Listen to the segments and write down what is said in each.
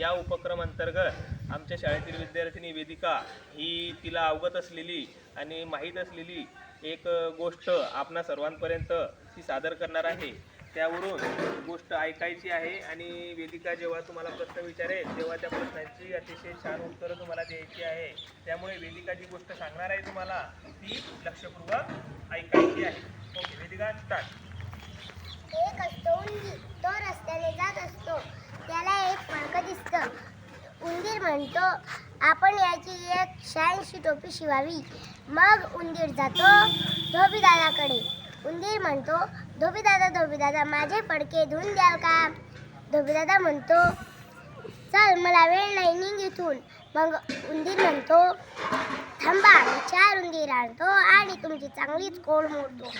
या उपक्रम अंतर्गत आमच्या शाळेतील विद्यार्थिनी वेदिका ही तिला अवगत असलेली आणि माहीत असलेली एक गोष्ट आपणा सर्वांपर्यंत ती सादर करणार आहे. त्यावरून गोष्ट ऐकायची आहे आणि वेदिका जेव्हा तुम्हाला प्रश्न विचारेल तेव्हा त्या प्रश्नांची अतिशय छान उत्तरं तुम्हाला द्यायची आहे. त्यामुळे वेदिका जी गोष्ट सांगणार आहे तुम्हाला ती लक्षपूर्वक ऐकायची आहे. ओके वेदिका स्टार्ट एक असतो उंदीर तो रस्त्याने जात असतो त्याला एक फडकं दिसतं उंदीर म्हणतो आपण याची एक शहाऐंशी टोपी शिवावी. मग उंदीर जातो धोबीदादाकडे. उंदीर म्हणतो धोबीदादा धोबीदादा माझे फडके धुवून द्याल का? धोबीदादा म्हणतो चल मला वेळ नाही निघ इथून. मग उंदीर म्हणतो थांबा चार उंदीर आणतो आणि तुमची चांगलीच कोळ मोडतो.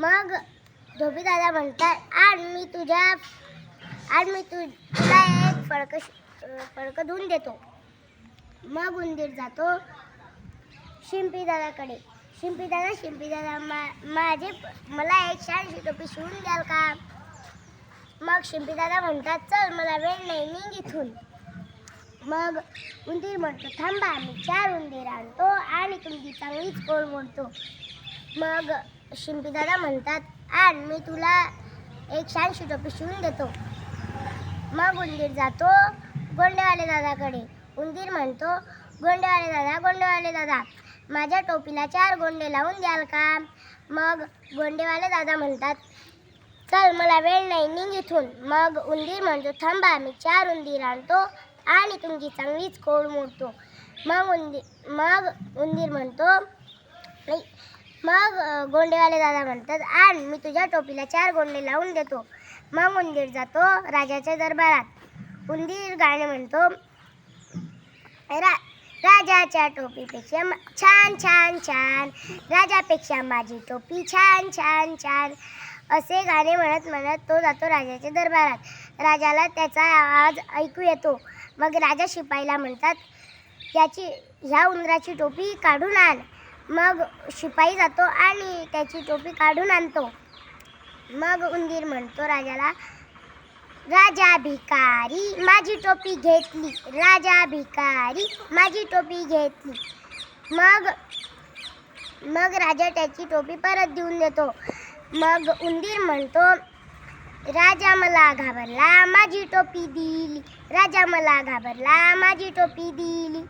मग धोबीदादा म्हणतात आण मी तुझ्या आणि मी तु तुला फडक श- धुऊन फडकं धुवून देतो. मग उंदीर जातो शिंपीदादाकडे शिंपीदादा शिंपीदादा मा माझे मला एक शहाऐंशी टोपी शिवून द्याल का? मग शिंपीदादा म्हणतात चल मला वेळ नाही निघ इथून. मग उंदीर म्हणतो थांबा आम्ही चार उंदीर आणतो आणि तुमची चांगलीच कोण मोडतो. मग शिंपीदादा म्हणतात आण मी तुला एक शहाऐंशी टोपी शिवून देतो. मग उंदीर जातो गोंडेवाले दादाकडे. उंदीर म्हणतो गोंडेवाले दादा गोंडेवाले दादा माझ्या टोपीला चार गोंडे लावून द्याल का? मग गोंडेवाले दादा म्हणतात चल मला वेळ नाही निघ इथून. मग उंदीर म्हणतो थांबा मी चार उंदीर आणतो आणि तुमची चांगलीच कोळ मोडतो. मग उंदीर मग उंदीर म्हणतो मग गोंडेवाले दादा म्हणतात आण मी तुझ्या टोपीला चार गोंडे लावून देतो. मग उंदीर जातो राजाच्या दरबारात. उंदीर गाणे म्हणतो. रा राजाच्या टोपीपेक्षा छान छान छान. राजापेक्षा माझी टोपी छान छान छान. असे गाणे म्हणत म्हणत तो जातो राजाच्या दरबारात. राजाला त्याचा आवाज ऐकू येतो. मग राजा शिपाईला म्हणतात याची ह्या उंदराची टोपी काढून आण. मग शिपाई जातो आणि त्याची टोपी काढून आणतो. मग उंदीर म्हणतो राजाला राजा भिकारी माझी टोपी घेतली. राजा भिकारी माझी टोपी घेतली. मग मग राजा त्याची टोपी परत देऊन देतो. मग उंदीर म्हणतो राजा मला घाबरला माझी टोपी दिली. राजा मला घाबरला माझी टोपी दिली.